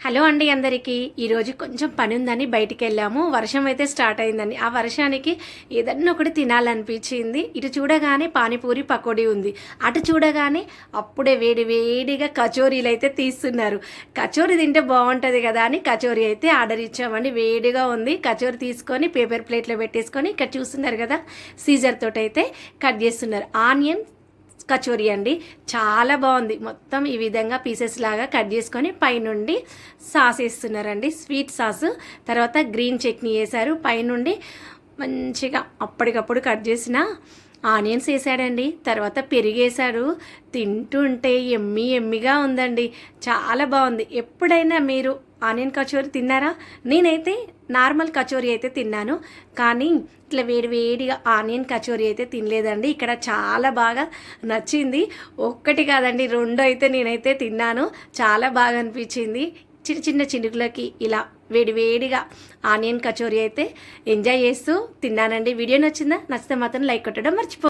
Hello అండి అందరికీ. ఈరోజు కొంచెం పని ఉందని బయటికి వెళ్ళాము వర్షం అయితే స్టార్ట్ అయిందండి. ఆ వర్షానికి ఏదన్నా ఒకటి తినాలనిపించింది. ఇటు చూడగానే పానీపూరి పకోడీ ఉంది. అటు చూడగానే అప్పుడే వేడి వేడిగా కచోరీలు అయితే తీస్తున్నారు. కచోరీ తింటే బాగుంటుంది కదా అని కచోరీ అయితే ఆర్డర్ ఇచ్చామండి. వేడిగా ఉంది. కచోరీ తీసుకొని పేపర్ ప్లేట్లో పెట్టేసుకొని ఇక్కడ చూస్తున్నారు కదా సీజర్ తోటి అయితే కట్ చేస్తున్నారు. ఆనియన్ కచోరీ అండి. చాలా బాగుంది. మొత్తం ఈ విధంగా పీసెస్ లాగా కట్ చేసుకొని పైనుండి సాస్ వేస్తున్నారండి. స్వీట్ సాస్ తర్వాత గ్రీన్ చట్నీ వేశారు. పైనుండి మంచిగా అప్పటికప్పుడు కట్ చేసిన ఆనియన్స్ వేసాడండి తర్వాత పెరిగేశాడు తింటుంటే ఎమ్మి ఎమ్మిగా ఉందండి. చాలా బాగుంది. ఎప్పుడైనా మీరు ఆనియన్ కచోరీ తిన్నారా? నేనైతే నార్మల్ కచోరీ అయితే తిన్నాను. కానీ ఇట్లా వేడి వేడిగా ఆనియన్ కచోరీ అయితే తినలేదండి. ఇక్కడ చాలా బాగా నచ్చింది. ఒక్కటి కాదండి రెండు అయితే నేనైతే తిన్నాను. చాలా బాగా అనిపించింది. చిన్న చిన్న చినుకులకి ఇలా వేడి వేడిగా ఆనియన్ కచోరీ అయితే ఎంజాయ్ చేస్తూ తిన్నానండి. వీడియో నచ్చిందా? నచ్చితే మాత్రం లైక్ కొట్టడం మర్చిపో